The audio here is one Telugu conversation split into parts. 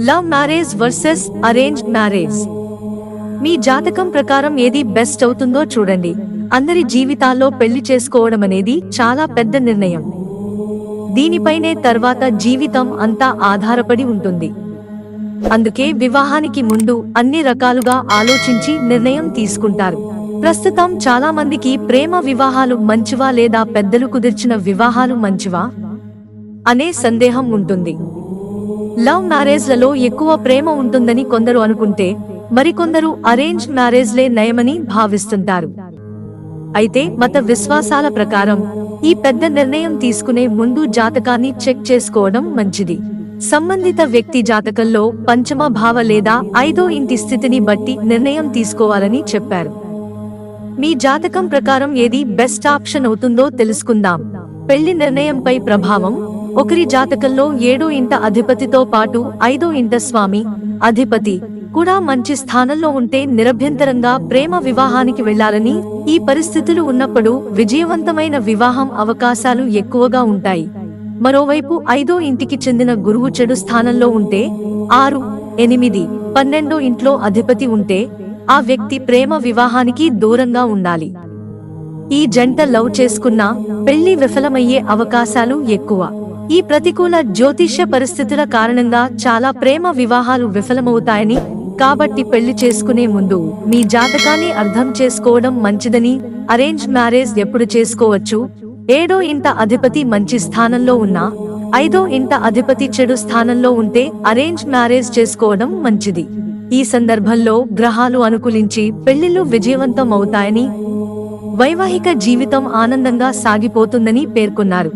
Love marriage versus arrange marriage. మీ జాతకం ప్రకారం ఏది బెస్ట్ అవుతుందో చూడండి. అందరి జీవితాల్లో పెళ్ళి చేసుకోవడం అనేది చాలా పెద్ద నిర్ణయం. దీనిపైనే తర్వాత జీవితం అంతా ఆధారపడి ఉంటుంది. అందుకే వివాహానికి ముందు అన్ని రకాలుగా ఆలోచించి నిర్ణయం తీసుకుంటారు. ప్రస్తుతం చాలా మందికి ప్రేమ వివాహాలు మంచివా లేదా పెద్దలు కుదిర్చిన వివాహాలు మంచివా? అనే సందేహం ఉంటుంది. లవ్ మ్యారేజ్లలో ఎక్కువ ప్రేమ ఉంటుందని కొందరు అనుకుంటే మరికొందరు అరేంజ్ మ్యారేజ్లే నయమని భావిస్తుంటారు. అయితే మత విశ్వాసాల ప్రకారం ఈ పెద్ద నిర్ణయం తీసుకునే ముందు జాతకాన్ని చెక్ చేసుకోవడం మంచిది. సంబంధిత వ్యక్తి జాతకంలో పంచమ భావ లేదా ఐదో ఇంటి స్థితిని బట్టి నిర్ణయం తీసుకోవాలని చెప్పారు. మీ జాతకం ప్రకారం ఏది బెస్ట్ ఆప్షన్ అవుతుందో తెలుసుకుందాం. పెళ్ళి నిర్ణయంపై ప్రభావం ఒకరి జాతకంలో ఏడో ఇంట అధిపతితో పాటు ఐదో ఇంట స్వామి అధిపతి కూడా మంచి స్థానంలో ఉంటే నిరభ్యంతరంగా ప్రేమ వివాహానికి వెళ్ళాలని ఈ పరిస్థితులు ఉన్నప్పుడు విజయవంతమైన వివాహం అవకాశాలు ఎక్కువగా ఉంటాయి. మరోవైపు ఐదో ఇంటికి చెందిన గురువు చెడు స్థానంలో ఉంటే ఆరు ఎనిమిది పన్నెండో ఇంట్లో అధిపతి ఉంటే ఆ వ్యక్తి ప్రేమ వివాహానికి దూరంగా ఉండాలి. ఈ జంట లవ్ చేసుకున్నా పెళ్ళి విఫలమయ్యే అవకాశాలు ఎక్కువ. ఈ ప్రతికూల జ్యోతిష్య పరిస్థితుల కారణంగా చాలా ప్రేమ వివాహాలు విఫలమవుతాయని కాబట్టి పెళ్ళి చేసుకునే ముందు మీ జాతకాన్ని అర్థం చేసుకోవడం మంచిదని అరేంజ్ మ్యారేజ్ ఎప్పుడు చేసుకోవచ్చు? ఏడో ఇంట అధిపతి మంచి స్థానంలో ఉన్నా ఐదో ఇంట అధిపతి చెడు స్థానంలో ఉంటే అరేంజ్ మ్యారేజ్ చేసుకోవడం మంచిది. ఈ సందర్భంలో గ్రహాలు అనుకూలించి పెళ్ళిళ్ళు విజయవంతం అవుతాయని వైవాహిక జీవితం ఆనందంగా సాగిపోతుందని పేర్కొన్నారు.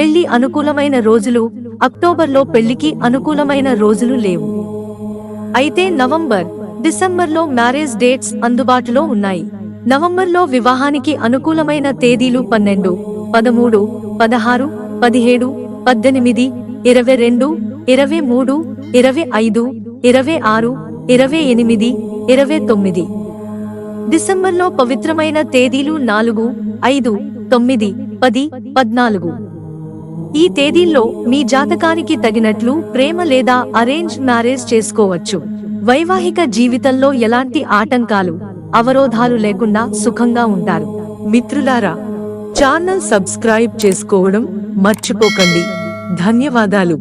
పెళ్ళి అనుకూలమైన రోజులు అక్టోబర్లో పెళ్ళికి అనుకూలమైన రోజులు లేవు. అయితే నవంబర్ డిసెంబర్లో మ్యారేజ్ డేట్స్ అందుబాటులో ఉన్నాయి. నవంబర్లో వివాహానికి అనుకూలమైన తేదీలు పన్నెండు పదమూడు పదహారు పదిహేడు పద్దెనిమిది ఇరవై రెండు ఇరవై మూడు ఇరవై ఐదు ఇరవై ఆరు ఇరవై ఎనిమిది ఇరవై తొమ్మిది. డిసెంబర్లో పవిత్రమైన తేదీలు నాలుగు ఐదు తొమ్మిది పది పద్నాలుగు. ఈ తేదీల్లో మీ జాతకానికి తగినట్లు ప్రేమ లేదా అరేంజ్ మ్యారేజ్ చేసుకోవచ్చు. వైవాహిక జీవితంలో ఎలాంటి ఆటంకాలు అవరోధాలు లేకుండా సుఖంగా ఉంటారు. మిత్రులారా ఛానల్ సబ్స్క్రైబ్ చేసుకోవడం మర్చిపోకండి. ధన్యవాదాలు.